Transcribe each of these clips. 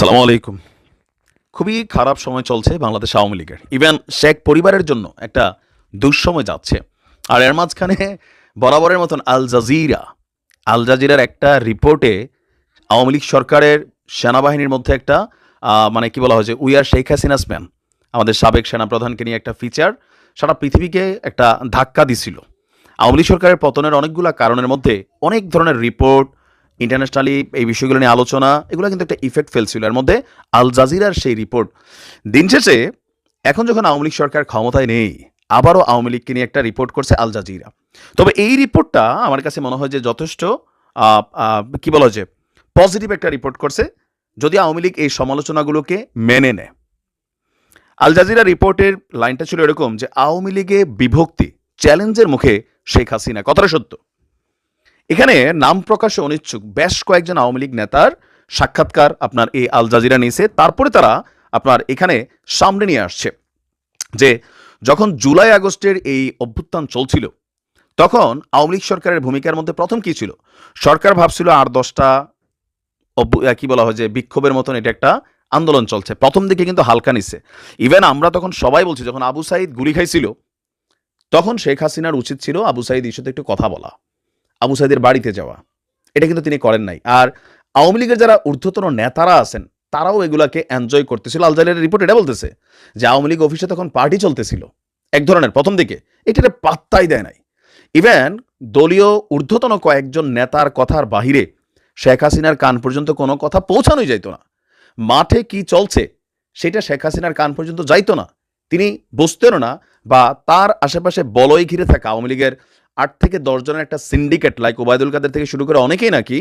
সালাম আলাইকুম। খুবই খারাপ সময় চলছে বাংলাদেশ আওয়ামী লীগের। ইভেন শেখ পরিবারের জন্য একটা দুঃসময় যাচ্ছে। আর এর মাঝখানে বরাবরের মতন আল জাজিরা। আল জাজিরার একটা রিপোর্টে আওয়ামী লীগ সরকারের সেনাবাহিনীর মধ্যে একটা মানে কি বলা হয় যে we are Sheikh Hasina's man আমাদের সাবেক সেনাপ্রধানকে নিয়ে একটা ফিচার সারা পৃথিবীকে একটা ধাক্কা দিছিল। আওয়ামী লীগ সরকারের পতনের অনেকগুলো কারণের মধ্যে অনেক ধরনের রিপোর্ট ইন্টারন্যাশনালি এই বিষয়গুলো নিয়ে আলোচনা, এগুলো কিন্তু একটা ইফেক্ট ফেলছিল। এর মধ্যে আল জাজিরার সেই রিপোর্ট দিন শেষে এখন যখন আওয়ামী লীগ সরকার ক্ষমতায় নেই, আবারও আওয়ামী লীগকে নিয়ে একটা রিপোর্ট করছে আল জাজিরা। তবে এই রিপোর্টটা আমার কাছে মনে হয় যে যথেষ্ট কি বলা যে পজিটিভ একটা রিপোর্ট করছে, যদি আওয়ামী লীগ এই সমালোচনাগুলোকে মেনে নেয়। আল জাজিরা রিপোর্টের লাইনটা ছিল এরকম যে আওয়ামী লীগে বিভক্তি চ্যালেঞ্জের মুখে শেখ হাসিনা, কথাটা সত্য। এখানে নাম প্রকাশে অনিচ্ছুক। বেশ কয়েকজন আওয়ামী লীগ নেতার সাক্ষাৎকার আপনার এই আল জাজিরা নিয়েছে। তারপরে তারা আপনার এখানে সামনে নিয়ে আসছে যে যখন জুলাই আগস্টের এই অভ্যুত্থান চলছিল, তখন আওয়ামী লীগ সরকারের ভূমিকার মধ্যে প্রথম কি ছিল? সরকার ভাবছিল আর দশটা কি বলা হয় যে বিক্ষোভের মতন এটা একটা আন্দোলন চলছে। প্রথম দিকে কিন্তু হালকা নিচ্ছে ইভেন আমরা তখন সবাই বলছি, যখন আবু সাইদ গুলি খাইছিল, তখন শেখ হাসিনার উচিত ছিল আবু সাইদ ইস্যুতে একটু কথা বলা। আবু সাইদের বাড়িতে যাওয়া। এটা কিন্তু তিনি করেন নাই। আর আওয়ামী লীগের যারা ঊর্ধ্বতন নেতারা আছেন, তারাও এগুলাকে এনজয় করতেছিল। আলজারের রিপোর্ট এটা বলতেছে যে আওয়ামী লীগ অফিসে তখন পার্টি চলতেছিল। এক ধরনের, প্রথম দিকে। এটার পাত্তাই দেয় নাই। ইভেন দলীয় ঊর্ধ্বতন কয়েকজন নেতার কথার বাহিরে শেখ হাসিনার কান পর্যন্ত কোনো কথা পৌঁছানোই যাইতো না। মাঠে কি চলছে সেটা শেখ হাসিনার কান পর্যন্ত যাইতো না। তিনি বুঝতেনও না বা তার আশেপাশে বলয় ঘিরে থাকা আওয়ামী লীগের আট থেকে দশ জনের একটা সিন্ডিকেট লাইক ওবায়দুল কাদের থেকে শুরু করে অনেকেই নাকি,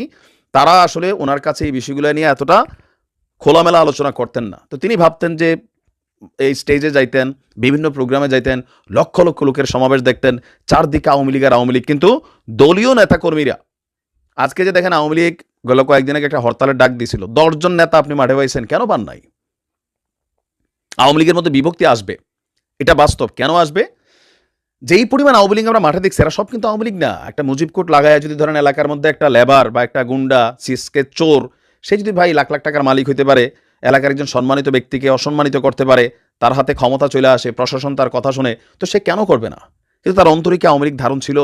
তারা আসলে ওনার কাছে এই বিষয়গুলো নিয়ে এতটা খোলামেলা আলোচনা করতেন না। তো তিনি ভাবতেন যে এই স্টেজে যাইতেন, বিভিন্ন প্রোগ্রামে যাইতেন, লক্ষ লক্ষ লোকের সমাবেশ দেখতেন, চারদিকে আওয়ামী লীগ আর আওয়ামী লীগ। কিন্তু দলীয় নেতাকর্মীরা, আজকে যে দেখেন আওয়ামী লীগ গেল কয়েকদিন আগে একটা হরতালের ডাক দিয়েছিল দশজন নেতা আপনি মাঠে পাইছেন কেন পান নাই? আওয়ামী লীগের মধ্যে বিভক্তি আসবে, এটা বাস্তব, কেন আসবে? যেই পরিমাণ আওয়ামী লীগ আমরা মাঠে দেখছি, এরা সব কিন্তু আওয়ামী লীগ না। একটা মুজিব কোট লাগায় যদি ধরেন এলাকার মধ্যে একটা লেবার বা একটা গুন্ডা, সিসকে চোর, সে যদি ভাই লাখ লাখ টাকার মালিক হইতে পারে, এলাকার একজন সম্মানিত ব্যক্তিকে অসম্মানিত করতে পারে, তার হাতে ক্ষমতা চলে আসে, প্রশাসন তার কথা শুনে, তো সে কেন করবে না? কিন্তু তার অন্তরিকে আওয়ামী লীগ ধারণ ছিল?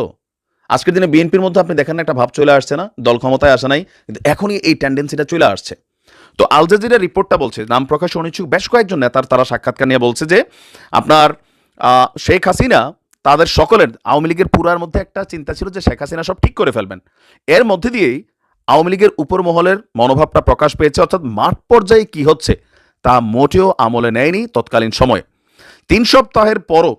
আজকের দিনে বিএনপির মধ্যে আপনি দেখেন একটা ভাব চলে আসছে না? দল ক্ষমতায় আসে নাই, কিন্তু এখনই এই টেন্ডেন্সিটা চলে আসছে। তো আল জাজিরা রিপোর্টটা বলছে, নাম প্রকাশ অনিচ্ছুক, বেশ কয়েকজন নেতার তারা সাক্ষাৎকার নিয়ে বলছে যে, আপনার শেখ হাসিনা তাদের সকলের আওয়ামী লীগের পুরার মধ্যে একটা চিন্তা ছিল যে শেখ হাসিনা সব ঠিক করে ফেলবেন। এর মধ্যে দিয়েই আওয়ামী লীগের উপর মহলের মনোভাবটা প্রকাশ পেয়েছে, অর্থাৎ মাঠ পর্যায়ে কি হচ্ছে তা মোটেও আমলে নেয়নি তৎকালীন সময়ে। তিন সপ্তাহের পরও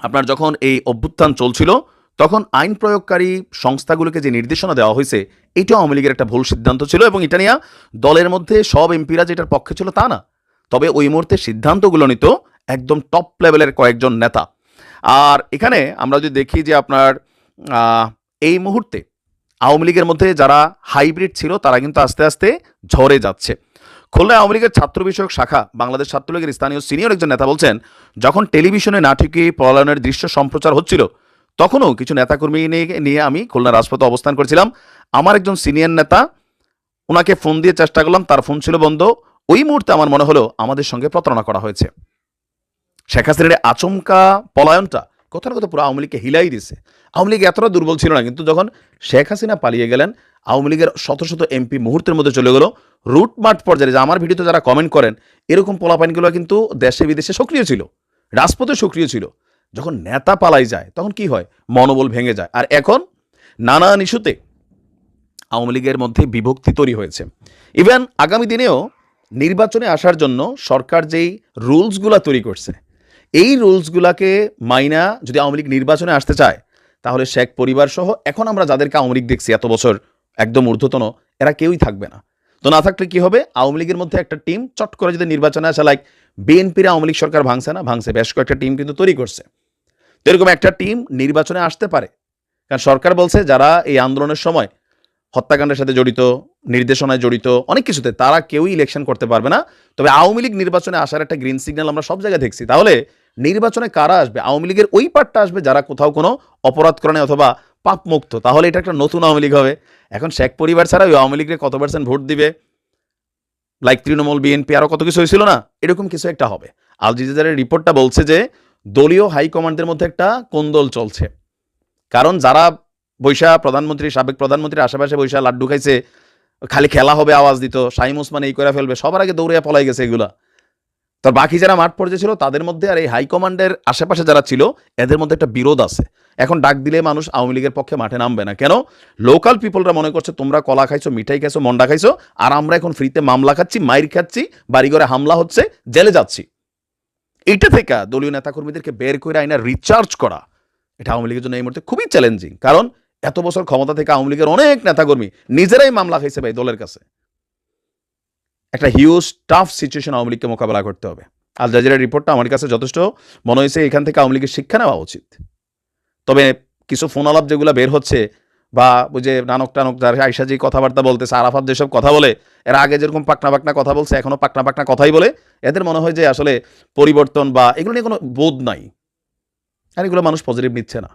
আপনার যখন এই অভ্যুত্থান চলছিল, তখন আইন প্রয়োগকারী সংস্থাগুলোকে যে নির্দেশনা দেওয়া হয়েছে, এটাও আওয়ামী লীগের একটা ভুল সিদ্ধান্ত ছিল এবং এটা নিয়ে দলের মধ্যে সব এমপিরা যেটার পক্ষে ছিল তা না। তবে ওই মুহূর্তে সিদ্ধান্তগুলো নিত একদম টপ লেভেলের কয়েকজন নেতা। আর এখানে আমরা যদি দেখি যে আপনার এই মুহূর্তে আওয়ামী লীগের মধ্যে যারা হাইব্রিড ছিল, তারা কিন্তু আস্তে আস্তে ঝরে যাচ্ছে। খুলনা আওয়ামী লীগের ছাত্র বিষয়ক শাখা, বাংলাদেশ ছাত্রলীগের স্থানীয় সিনিয়র একজন নেতা বলছেন, যখন টেলিভিশনে নাটকে পলায়নের দৃশ্য সম্প্রচার হচ্ছিল, তখনও কিছু নেতাকর্মী নিয়ে নিয়ে আমি খুলনা রাজপথে অবস্থান করেছিলাম। আমার একজন সিনিয়র নেতা ওনাকে ফোন দিয়ে চেষ্টা করলাম, তার ফোন ছিল বন্ধ। ওই মুহূর্তে আমার মনে হলো, আমাদের সঙ্গে প্রতারণা করা হয়েছে। শেখ হাসিনার আচমকা পলায়নটা কোথাও না কোথাও পুরো আওয়ামী লীগকে হিলাই দিছে আওয়ামী লীগ এতটা দুর্বল ছিল না, কিন্তু যখন শেখ হাসিনা পালিয়ে গেলেন, আওয়ামী লীগের শত শত এমপি মুহূর্তের মধ্যে চলে গেল। রুট পর্যায়ে যে আমার ভিডিওতে যারা কমেন্ট করেন, এরকম পোলাপাইনগুলো কিন্তু দেশে বিদেশে সক্রিয় ছিল রাজপথে সক্রিয় ছিল। যখন নেতা পালাই যায়, তখন কি হয়? মনোবল ভেঙে যায়। আর এখন নানান ইস্যুতে আওয়ামী লীগের মধ্যে বিভক্তি তৈরি হয়েছে। ইভেন আগামী দিনেও নির্বাচনে আসার জন্য সরকার যেই রুলসগুলো তৈরি করছে এই রুলসগুলাকে মাইনা যদি আওয়ামী লীগ নির্বাচনে আসতে চায়, তাহলে শেখ পরিবার সহ, এখন আমরা যাদেরকে আওয়ামী লীগ দেখছি এত বছর একদম ঊর্ধ্বতন, এরা কেউই থাকবে না। তো না থাকলে কি হবে? আওয়ামী লীগের মধ্যে একটা টিম চট করে যদি নির্বাচনে আসে লাইক বিএনপির আওয়ামী লীগ সরকার ভাঙছে না, ভাঙছে, বেশ কয়েকটা টিম কিন্তু তৈরি করছে। তো এরকম একটা টিম নির্বাচনে আসতে পারে। কারণ সরকার বলছে, যারা এই আন্দোলনের সময় হত্যাকাণ্ডের সাথে জড়িত, নির্দেশনায় জড়িত, অনেক কিছুতে, তারা কেউই ইলেকশন করতে পারবে না। তবে আওয়ামী লীগ নির্বাচনে আসার একটা গ্রিন সিগন্যাল আমরা সব জায়গায় দেখছি। তাহলে নির্বাচনে কারা আসবে? আওয়ামী লীগের ওই পার্টটা আসবে যারা কোথাও কোনো অপরাধ করে অথবা পাপ মুক্ত তাহলে এটা একটা নতুন আওয়ামী লীগ হবে। এখন শেখ পরিবার ছাড়া ওই আওয়ামী লীগের কত পার্সেন্ট ভোট দিবে? লাইক তৃণমূল বিএনপি আরও কত কিছু হয়েছিল না? এরকম কিছু একটা হবে। আল জাজিরার রিপোর্টটা বলছে যে দলীয় হাইকমান্ডের মধ্যে একটা কোন্দল চলছে? কারণ যারা বৈশা প্রধানমন্ত্রী, সাবেক প্রধানমন্ত্রীর আশেপাশে বৈশা লাড্ডু খাইছে, খালি খেলা হবে আওয়াজ দিত, শাহিম ওসমান এই করে ফেলবে, সবার আগে দৌড়ে পলাই গেছে এগুলা। তো বাকি যারা মাঠ পর্যায়ে ছিল, তাদের মধ্যে আর এই হাইকমান্ডের আশেপাশে যারা ছিল, এদের মধ্যে একটা বিরোধ আছে। এখন ডাক দিলে মানুষ আওয়ামী লীগের পক্ষে মাঠে নামবে না। কেন? লোকাল পিপলরা মনে করছে, তোমরা কলা খাইছো, মিঠাই খাইছো, মন্ডা খাইছো, আর আমরা এখন ফ্রিতে মামলা খাচ্ছি, মাইর খাচ্ছি, বাড়িঘরে হামলা হচ্ছে, জেলে যাচ্ছি। এইটা থেকে দলীয় নেতাকর্মীদেরকে বের করে আইনা রিচার্জ করা, এটা আওয়ামী লীগের জন্য এই মুহূর্তে খুবই চ্যালেঞ্জিং কারণ, এত বছর ক্ষমতা থেকে আওয়ামী লীগের অনেক নেতাকর্মী নিজেরাই মামলা খাইছে ভাই দলের কাছে। একটা হিউজ টাফ সিচুয়েশন আওয়ামী লীগকে মোকাবেলা করতে হবে। আল জাজিরার রিপোর্টটা আমার কাছে যথেষ্ট মনে হয়েছে এখান থেকে আওয়ামী লীগের শিক্ষা নেওয়া উচিত। তবে কিছু ফোন আলাপ যেগুলো বের হচ্ছে বা ওই যে নানক টানক যার আইসা যে কথাবার্তা বলতেছে, আরাফাত যেসব কথা বলে, এরা আগে যেরকম পাকনা পাকনা কথা বলছে এখনও পাকনা পাকনা কথাই বলে, এদের মনে হয় যে আসলে পরিবর্তন বা এগুলো নিয়ে কোনো বোধ নাই। আর এগুলো মানুষ পজিটিভ নিচ্ছে না।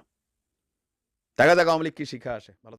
দেখা যাক আওয়ামী লীগ কি শিক্ষা আসে। ভালো